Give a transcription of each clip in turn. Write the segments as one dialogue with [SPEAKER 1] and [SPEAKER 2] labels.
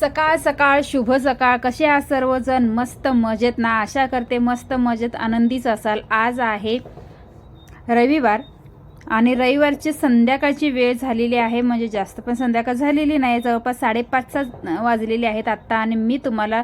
[SPEAKER 1] सकाळ सकाळ शुभ सकाळ. कसे आहात सर्वजण? मस्त मजेत ना? आशा करते मस्त मजेत. आनंदीच असाल. आज आहे रविवार आणि रविवारची संध्याकाळची वेळ झालेली आहे. म्हणजे जास्त पण संध्याकाळ झालेली नाही. जवळपास साडेपाचचा वाजलेले आहेत आत्ता आणि मी तुम्हाला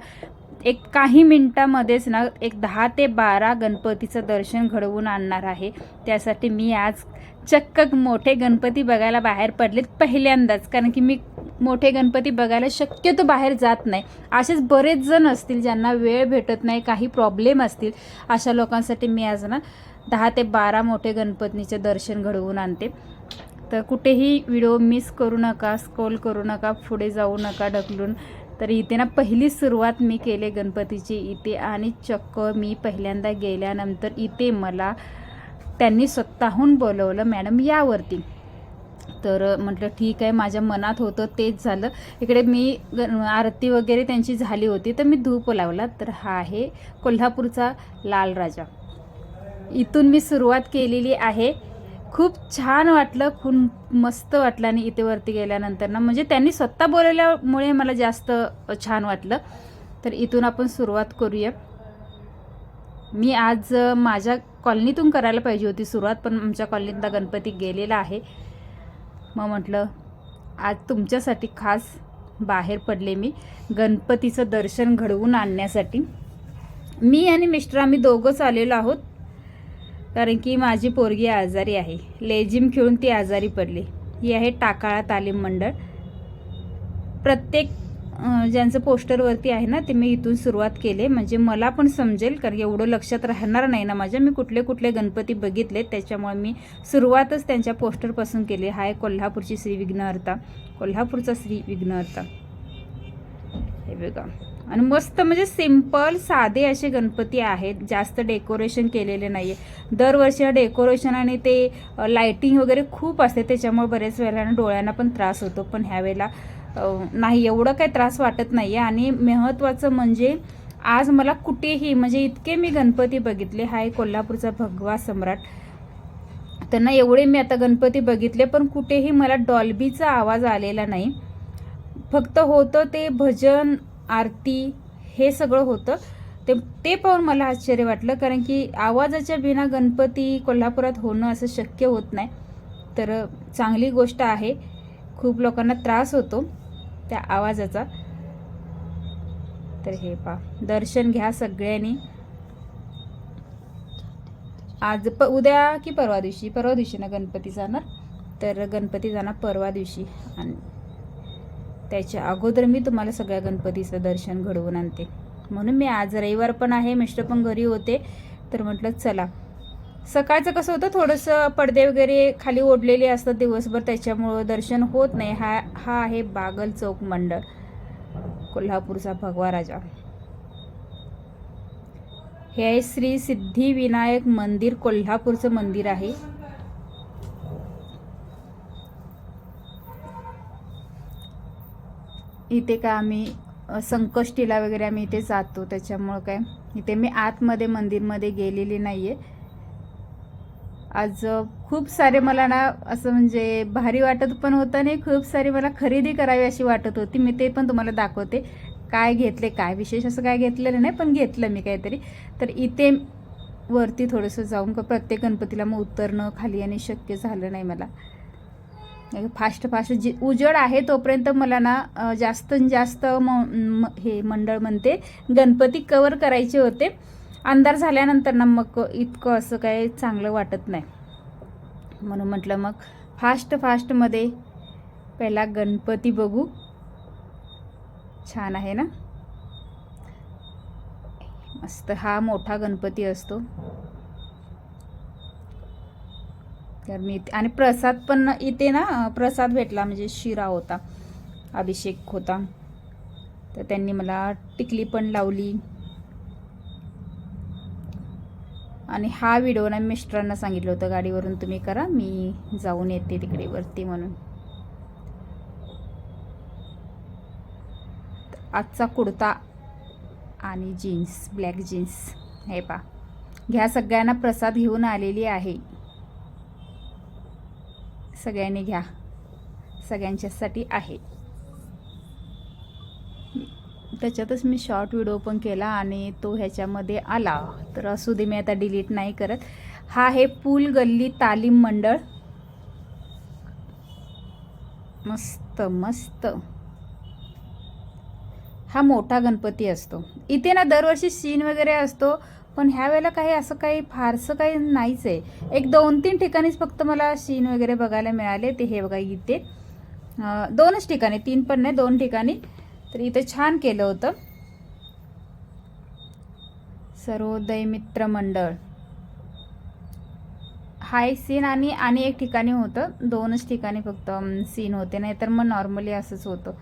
[SPEAKER 1] एक काही मिनटामध्येच ना एक दहा ते बारा गणपतीचं दर्शन घडवून आणणार आहे. त्यासाठी मी आज चक्क मोठे गणपती बघायला बाहेर पडलेत पहिल्यांदाच. कारण की मी मोठे गणपती बघायला शक्यतो बाहेर जात नाही. असेच बरेच जण असतील ज्यांना वेळ भेटत नाही काही प्रॉब्लेम असतील अशा लोकांसाठी मी आज ना दहा ते बारा मोठे गणपतीचे दर्शन घडवून आणते. तर कुठेही व्हिडिओ मिस करू नका स्क्रोल करू नका पुढे जाऊ नका ढकलून. तर इथे ना पहिली सुरुवात मी केले गणपतीची इथे आणि चक्क मी पहिल्यांदा गेल्यानंतर इथे मला त्यांनी स्वतःहून बोलवलं मॅडम यावरती. तर म्हटलं ठीक आहे माझ्या मनात होतं तेच झालं. इकडे मी ग- आरती वगैरे त्यांची झाली होती तर मी धूप लावला. तर हा आहे कोल्हापूरचा लाल राजा. इथून मी सुरुवात केलेली आहे. खूप छान वाटलं खूप मस्त वाटलं आणि इथे वरती गेल्यानंतर ना. म्हणजे त्यांनी स्वतः बोलवल्यामुळे मला जास्त छान वाटलं. तर इथून आपण सुरुवात करूया. मी आज माझ्या कॉलनीतून करायला पाहिजे होती सुरुवात पण आमच्या कॉलनीतला गणपती गेलेला आहे. मग म्हटलं आज तुमच्यासाठी खास बाहेर पडले मी गणपतीचं दर्शन घडवून आणण्यासाठी. मी आणि मिस्टर आम्ही दोघंच आलेलो आहोत कारण की माझी पोरगी आजारी आहे. लेझिम खेळून ती आजारी पडली. ही आहे टाकाळा तालीम मंडळ. प्रत्येक ज्यांचं पोस्टरवरती आहे ना ते मी इथून सुरुवात केले. म्हणजे मला पण समजेल कारण एवढं लक्षात राहणार नाही ना माझ्या. मी कुठले कुठले गणपती बघितले त्याच्यामुळे मी सुरुवातच त्यांच्या पोस्टरपासून केली. हा आहे कोल्हापूरची श्री विघ्नहर्ता. कोल्हापूरचा श्री विघ्नहर्ता. हे बघा. आणि मस्त म्हणजे सिंपल साधे असे गणपती आहेत. जास्त डेकोरेशन केलेले नाही आहे दरवर्षी डेकोरेशन आणि ते लायटिंग वगैरे खूप असते. त्याच्यामुळे बऱ्याच वेळेला डोळ्यांना पण त्रास होतो. पण ह्यावेळेला नाही एवढं काही त्रास वाटत नाही आहे आणि महत्त्वाचं म्हणजे आज मला कुठेही म्हणजे इतके मी गणपती बघितले. हा कोल्हापूरचा भगवा सम्राट. त्यांना एवढे मी आता गणपती बघितले पण कुठेही मला डॉल्बीचा आवाज आलेला नाही. फक्त होतं ते भजन आरती हे सगळं होतं. ते ते पाहून मला आश्चर्य वाटलं कारण की आवाजाच्या बिना गणपती कोल्हापुरात होणं असं शक्य होत नाही. तर चांगली गोष्ट आहे. खूप लोकांना त्रास होतो त्या आवाजाचा. तर हे पा दर्शन घ्या सगळ्यांनी. आज प उद्या की परवा दिवशी? परवा दिवशी ना गणपती जाणार? तर गणपती जाणार परवा दिवशी. आणि त्याच्या अगोदर मी तुम्हाला सगळ्या गणपतीचं दर्शन घडवून आणते. म्हणून मी आज रविवार पण आहे मिस्टर पण घरी होते. तर म्हटलं चला सकाळचं कसं होतं थोडंसं पडदे वगैरे खाली ओढलेले असतात दिवसभर त्याच्यामुळं दर्शन होत नाही. हा हा आहे बागल चौक मंडळ कोल्हापूरचा भगवा राजा. हे आहे श्री सिद्धिविनायक मंदिर कोल्हापूरचं मंदिर आहे. इथे का आम्ही संकष्टीला वगैरे आम्ही इथे जातो त्याच्यामुळं काय इथे मी आतमध्ये मंदिरमध्ये गेलेली नाही आहे आज खूप सारे मला ना असं म्हणजे भारी वाटत पण होतं आणि खूप सारी मला खरेदी करावी अशी वाटत होती. मी ते पण तुम्हाला दाखवते. काय घेतले काय विशेष असं काय घेतलेलं नाही पण घेतलं मी काहीतरी. तर इथे वरती थोडंसं जाऊन का प्रत्येक गणपतीला मग उतरणं खाली आणि शक्य झालं नाही मला. फास्ट फास्ट जे उजड आहे तोपर्यंत मला ना जास्त जास्त म म- हे मंडळ म्हणते गणपती कवर करायचे होते. अंधार झाल्यानंतर ना मग इतकं असं काही चांगलं वाटत नाही. म्हणून म्हटलं मग फास्ट फास्टमध्ये पहिला गणपती बघू. छान आहे ना? मस्त हा मोठा गणपती असतो. तर मी आणि प्रसाद पण इथे ना प्रसाद भेटला म्हणजे शिरा होता अभिषेक होता. तर त्यांनी मला टिकली पण लावली. आणि हा व्हिडिओ ना मिस्टरांना सांगितलं होतं गाडीवरून तुम्ही करा मी जाऊन येते तिकडे वरती म्हणून. आजचा कुर्ता आणि जीन्स ब्लॅक जीन्स हे पा घ्या सगळ्यांना प्रसाद घेऊन आलेली आहे. सगळ्यांनी घ्या. सगळ्यांच्यासाठी आहे. त्याच्यातच मी शॉर्ट व्हिडिओ पण केला आणि तो ह्याच्यामध्ये आला. तर असू दे मी आता डिलीट नाही करत. हा आहे पूल गल्ली तालीम मंडळ. मस्त मस्त. हा मोठा गणपती असतो. इथे ना दरवर्षी सीन वगैरे असतो पण ह्या वेळेला काही असं काही फारसं काही नाहीच आहे. एक दोन तीन ठिकाणीच फक्त मला सीन वगैरे बघायला मिळाले. ते हे बघा इथे. दोनच ठिकाणी तीन पण नाही दोन ठिकाणी. तर इथं छान केलं होतं. सर्वोदय मित्र मंडळ. हा एक सीन आणि आणि एक ठिकाणी होतं. दोनच ठिकाणी फक्त सीन होते. नाही तर मग नॉर्मली असंच होतं.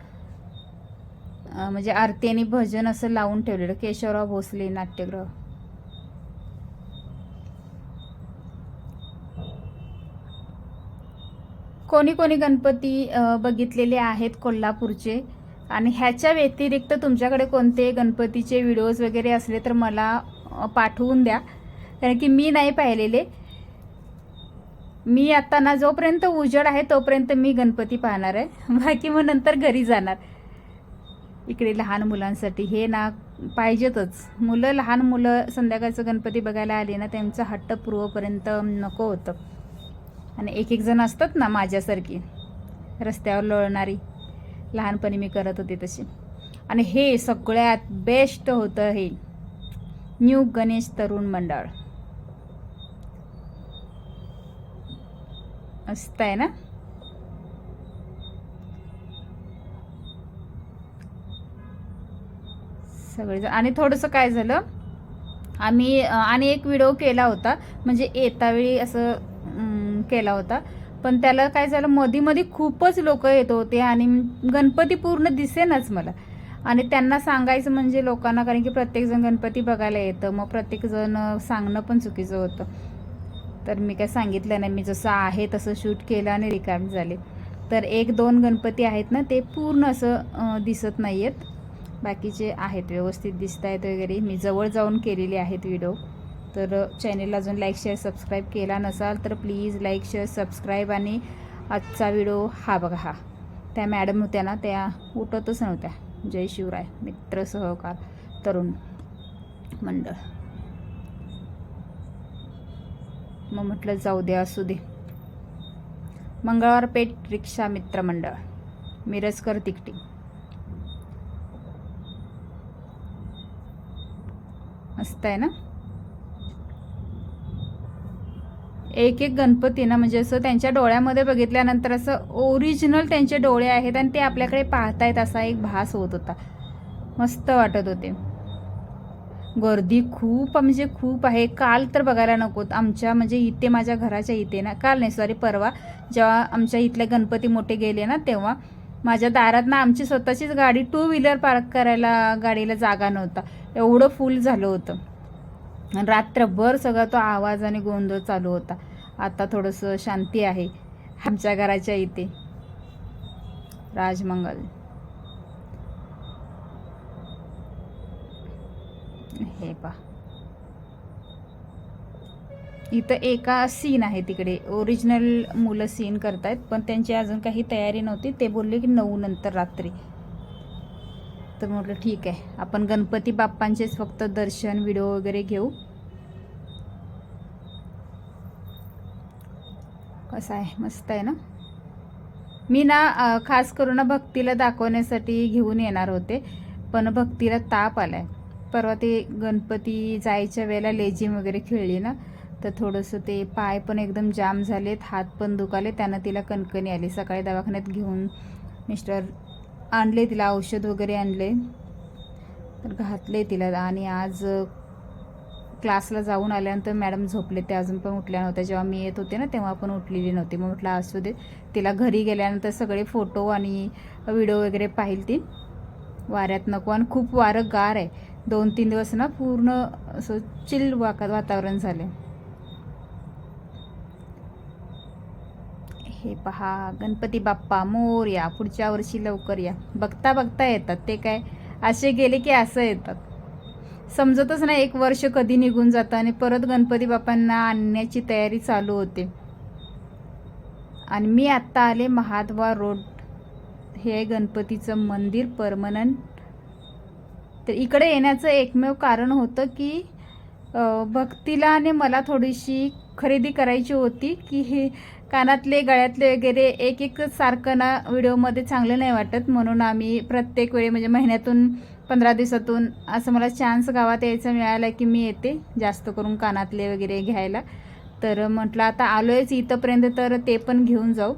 [SPEAKER 1] म्हणजे आरती आणि भजन असं लावून ठेवलेलं. केशवराव भोसले नाट्यगृह कोणी कोणी गणपती बघितलेले आहेत कोल्हापूरचे. आणि ह्याच्या व्यतिरिक्त तुमच्याकडे कोणते गणपतीचे व्हिडिओज वगैरे असले तर मला पाठवून द्या. कारण की मी नाही पाहिलेले. मी आता ना जोपर्यंत उजड आहे तोपर्यंत मी गणपती पाहणार आहे. बाकी मग नंतर घरी जाणार. इकडे लहान मुलांसाठी. हे ना पाहिजेतच. मुलं लहान मुलं संध्याकाळचं गणपती बघायला आले ना त्यांचा हट्ट पूर्वपर्यंत नको होतं. आणि एक एक जण असतात ना माझ्यासारखी रस्त्यावर लोळणारी. लहानपणी मी करत होते तशी आणि हे सगळ्यात बेस्ट होतं हे. न्यू गणेश तरुण मंडळ. मस्त आहे ना? सगळेजण आणि थोडंसं काय झालं? आम्ही आणि एक व्हिडिओ केला होता. म्हणजे येता वेळी असं अं, केला होता. पण त्याला काय झालं मधी मधी खूपच लोक येत होते आणि गणपती पूर्ण दिसेनच मला. आणि त्यांना सांगायचं म्हणजे लोकांना कारण की प्रत्येकजण गणपती बघायला येतं मग प्रत्येकजण सांगणं पण चुकीचं होतं. तर मी काय सांगितलं नाही मी जसं आहे तसं शूट केलं आणि रिकामी झाले. तर एक दोन गणपती आहेत ना ते पूर्ण असं दिसत नाही आहेत बाकीचे आहेत व्यवस्थित दिसत आहेत वगैरे. मी जवळ जाऊन केलेले आहेत व्हिडिओ. तर चॅनेलला अजून लाईक शेअर सबस्क्राईब केला नसाल तर प्लीज लाईक शेअर सबस्क्राईब आणि आजचा व्हिडिओ हा बघा हा. त्या मॅडम होत्या ना त्या उठतच नव्हत्या. जय शिवराय मित्र सहकार तरुण मंडळ. मग म्हटलं जाऊ दे असू दे. मंगळवार पेठ रिक्षा मित्र मंडळ मिरजकर तिकटी. मस्त आहे ना? एक एक गणपती ना म्हणजे असं त्यांच्या डोळ्यामध्ये बघितल्यानंतर असं ओरिजिनल त्यांचे डोळे आहेत आणि ते आपल्याकडे पाहतायत असा एक भास होत होता. मस्त वाटत होते. गर्दी खूप म्हणजे खूप आहे. काल तर बघायला नको आमच्या म्हणजे इथे माझ्या घराच्या इथे ना काल नाही सॉरी परवा जेव्हा आमच्या इथले गणपती मोठे गेले ना तेव्हा माझ्या दारात ना आमची स्वतःचीच गाडी टू व्हीलर पार्क करायला गाडीला जागा नव्हता. एवढं फुल झालं होतं. रात्रभर सगळा तो आवाज आणि गोंधळ चालू होता. आता थोडंसं शांती आहे. आमच्या घराच्या इथे. राजमंगल. हे पा इथं एका सीन आहे तिकडे. ओरिजिनल मुलं सीन करतायत पण त्यांची अजून काही तयारी नव्हती. ते बोलले की नऊ नंतर रात्री. तर म्हटलं ठीक आहे. आपण गणपती बाप्पांचेच फक्त दर्शन व्हिडिओ वगैरे घेऊ. कसं आहे? मस्त आहे ना? मी ना खास करून ना भक्तीला दाखवण्यासाठी घेऊन येणार होते पण भक्तीला ताप आलाय. परवा ते गणपती जायच्या वेळेला लेझिम वगैरे खेळली ना तर थोडंसं ते पाय पण एकदम जाम झालेत हात पण दुखाले त्यानं तिला कणकणी आली. सकाळी दवाखान्यात घेऊन मिस्टर आणले तिला औषध वगैरे आणले. तर घातले तिला आणि आज क्लासला जाऊन आल्यानंतर मॅडम झोपले. ते अजून पण उठल्या नव्हत्या. जेव्हा मी येत होते ना तेव्हा पण उठलेली नव्हती. मग म्हटलं असू दे. तिला घरी गेल्यानंतर सगळे फोटो आणि व्हिडिओ वगैरे पाहिल ती वाऱ्यात नको. आणि खूप वारं गार आहे. दोन तीन दिवस ना पूर्ण असं चिल वाका वातावरण झालं हे पहा गणपती बाप्पा मोर या पुढच्या वर्षी लवकर या. बघता बघता येतात ते काय? असे गेले की असं येतात. समजतच नाही एक वर्ष कधी निघून जातं आणि परत गणपती बाप्पांना आणण्याची तयारी चालू होते. आणि मी आत्ता आले महाद्वार रोड. हे गणपतीचं मंदिर परमनंट तर इकडे येण्याचं एकमेव कारण होतं की भक्तीला आणि मला थोडीशी खरेदी करायची होती की हे कानातले गळ्यातले वगैरे एक एक सारखं ना व्हिडिओमध्ये चांगलं नाही वाटत. म्हणून आम्ही प्रत्येक वेळी म्हणजे महिन्यातून पंधरा दिवसातून असं मला चान्स गावात यायचा मिळाला की मी येते जास्त करून कानातले वगैरे घ्यायला. तर म्हटलं आता आलो आहेच इथंपर्यंत तर ते पण घेऊन जाऊ.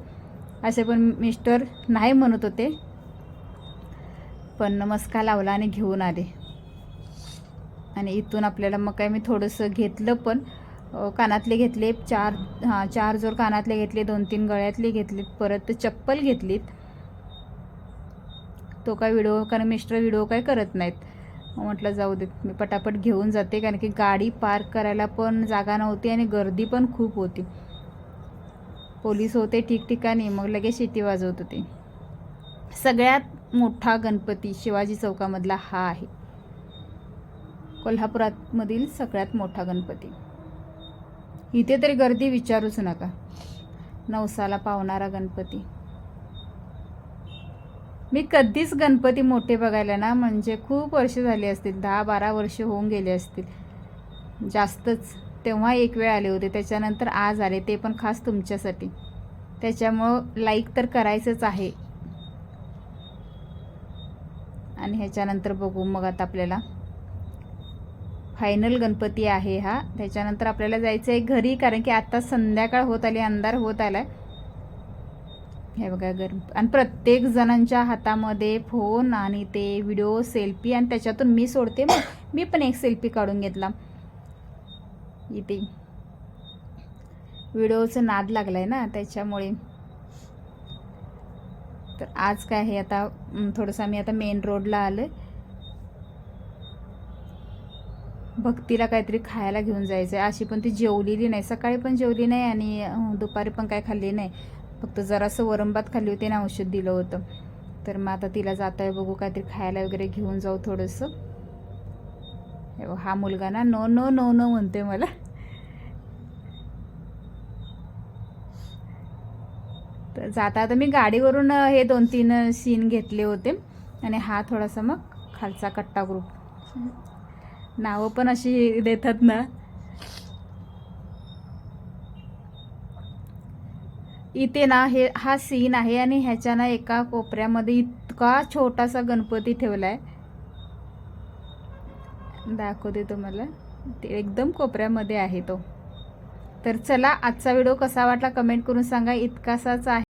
[SPEAKER 1] असे पण मिस्टर नाही म्हणत होते. पण मस्का लावला आणि घेऊन आले. आणि इथून आपल्याला मग काय मी थोडंसं घेतलं पण कानातले घेतले चार हां चार जोर कानातले घेतले दोन तीन गळ्यातले घेतलेत परत चप्पल घेतलीत. तो काय व्हिडिओ कारण मिस्टर व्हिडिओ काय करत नाहीत. म्हटलं जाऊ देत मी पटापट घेऊन जाते. कारण की गाडी पार्क करायला पण जागा नव्हती आणि गर्दी पण खूप होती. पोलीस होते ठिकठिकाणी मग लगेच शिटी वाजवत होते. सगळ्यात मोठा गणपती शिवाजी चौकामधला हा आहे. कोल्हापुरातमधील सगळ्यात मोठा गणपती. इथे तरी गर्दी विचारूच नका. नवसाला पावणारा गणपती. मी कधीच गणपती मोठे बघायला ना म्हणजे खूप वर्ष झाली असतील दहा बारा वर्ष होऊन गेले असतील. जास्तच. तेव्हा एक वेळ आले होते त्याच्यानंतर आज आले ते पण खास तुमच्यासाठी. त्याच्यामुळं लाईक तर करायचंच आहे. आणि ह्याच्यानंतर बघू मग आता आपल्याला. फायनल गणपती आहे हा. त्याच्यानंतर आपल्याला जायचं आहे घरी कारण की आता संध्याकाळ होत आली अंधार होत आला हे बघा गरम आणि प्रत्येक जणांच्या हातामध्ये फोन आणि ते व्हिडिओ सेल्फी आणि त्याच्यातून मी सोडते मग. मी पण एक सेल्फी काढून घेतला. इथे. व्हिडिओचं नाद लागलाय ना त्याच्यामुळे. तर आज काय आहे आता? थोडंसं आम्ही आता मेन रोडला आलं भक्तीला काहीतरी खायला घेऊन जायचं आहे अशी पण ती जेवलेली नाही. सकाळी पण जेवली नाही आणि दुपारी पण काय खाल्ली नाही. फक्त जरासं वरंबात खाल्ली होती ना औषध दिलं होतं. तर मग आता तिला जाता आहे बघू काहीतरी खायला वगैरे घेऊन जाऊ थोडंसं. हा मुलगा ना नो नो नो नो म्हणते मला. तर जाता आता मी गाडीवरून हे दोन तीन सीन घेतले होते. आणि हा थोडासा मग खालचा कट्टा ग्रुप नावं पण अशी देतात ना. इथे ना हे हा सीन आहे आणि ह्याच्या ना एका कोपऱ्यामध्ये इतका छोटासा गणपती ठेवलाय. दाखवते तुम्हाला. ते एकदम कोपऱ्यामध्ये आहे तो. तर चला आजचा व्हिडिओ कसा वाटला कमेंट करून सांगा. इतकासाच आहे.